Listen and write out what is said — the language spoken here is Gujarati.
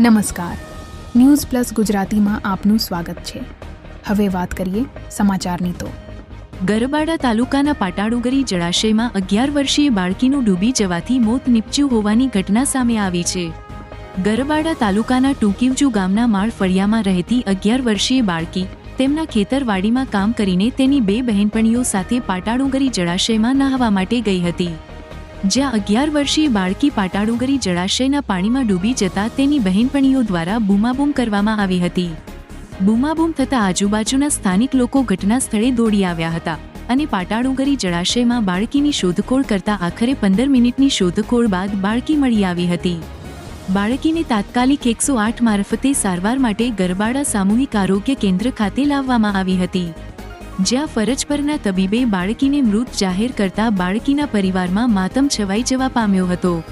નમસ્કાર. ન્યૂઝ પ્લસ ગુજરાતીમાં આપનું સ્વાગત છે. હવે વાત કરીએ સમાચારની તો. ગરબાડા તાલુકાના પાટાડુગરી જળાશયમાં અગિયાર વર્ષીય બાળકીનું ડૂબી જવાથી મોત નીપજ્યું હોવાની ઘટના સામે આવી છે. ગરબાડા તાલુકાના ટૂંકીવજુ ગામના માળ ફળિયામાં રહેતી અગિયાર વર્ષીય બાળકી તેમના ખેતરવાડીમાં કામ કરીને તેની બે બહેનપણીઓ સાથે પાટાડુંગરી જળાશયમાં નહાવા માટે ગઈ હતી. જ્યાં અગિયાર વર્ષીય બાળકી પાટાડુંગરી જળાશયના પાણીમાં ડૂબી જતા તેની બહેનપણીઓ દ્વારા બૂમાબૂમ કરવામાં આવી હતી. બૂમાબૂમ થતા આજુબાજુના સ્થાનિક લોકો ઘટના સ્થળે દોડી આવ્યા હતા અને પાટાડુંગરી જળાશયમાં બાળકીની શોધખોળ કરતા આખરે પંદર મિનિટની શોધખોળ બાદ બાળકી મળી આવી હતી. બાળકીને તાત્કાલિક એકસો આઠ મારફતે સારવાર માટે ગરબાડા સામૂહિક આરોગ્ય કેન્દ્ર ખાતે લાવવામાં આવી હતી. જ્યાં ફરજ પરના તબીબે બાળકીને મૃત જાહેર કરતા બાળકીના પરિવારમાં માતમ છવાઈ જવા પામ્યો હતો.